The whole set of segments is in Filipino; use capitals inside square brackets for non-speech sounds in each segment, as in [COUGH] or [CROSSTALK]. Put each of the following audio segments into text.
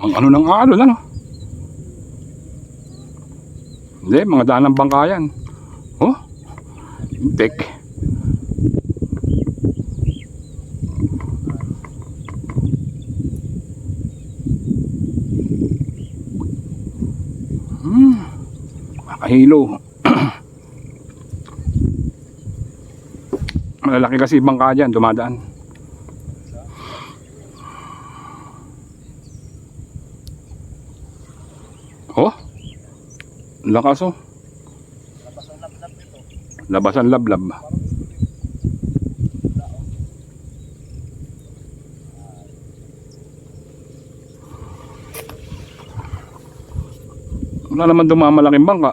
Ang ano ng alon, ano? Hindi, mga daan ng bangka yan. Oh, tek. Hmm, makahilo. [CLEARS THROAT] Malalaki kasi bangka dyan, dumadaan. Lakas oh. Labasan lablab. Wala naman dumamalaking bangka.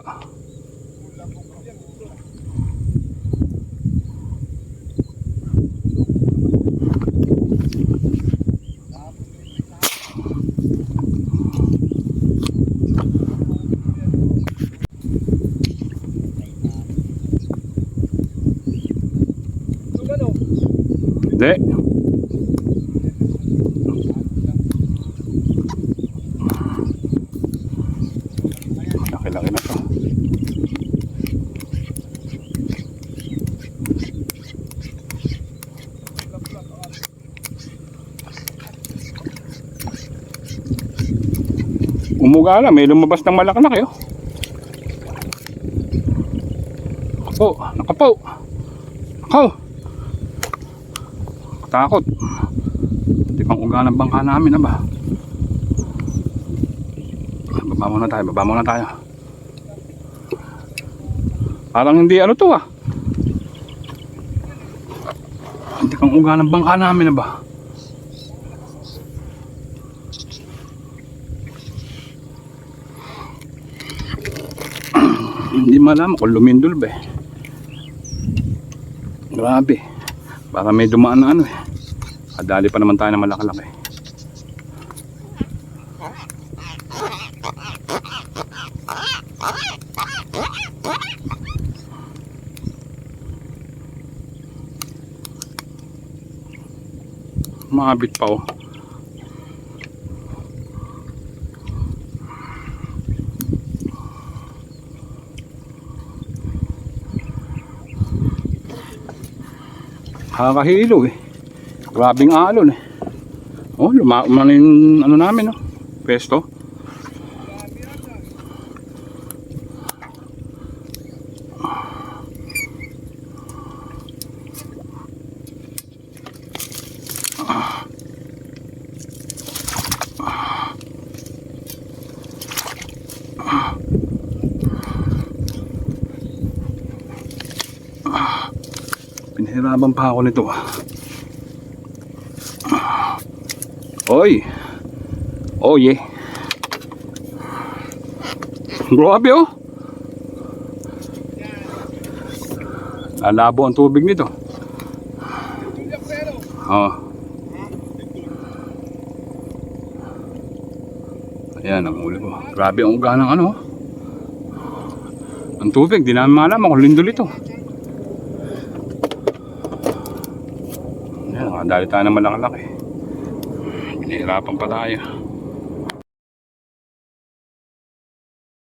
Hindi. Laki-laki na to. Umuga may lumabas ng malaki-laki oh. Nakapo, nakapo. Nakaw. Takot. Hindi pang uga ng bangka namin na ba? Baba muna tayo, baba muna tayo. Parang hindi ano to ah. Hindi pang uga ng bangka namin na ba? hindi malaman kung lumindol ba eh. Grabe. Para may dumaan na ano eh. Kadali pa naman tayo ng malaki-laki. Maabit pa oh. Nakakahilo eh. Grabing alon eh. Oh, yung ano namin oh. Pesto. Pinahirapan pa ako nito ah. Oy. Oh yeah. Grabe oh. Lalabo ang tubig nito. Oh. Ayan ang uli ko. Grabe ang uga ng ano. oh. Ang tubig, di namin malaman kung lindol ito. Nakadali tayo ng malaki-laki. Pinahirapan pa tayo.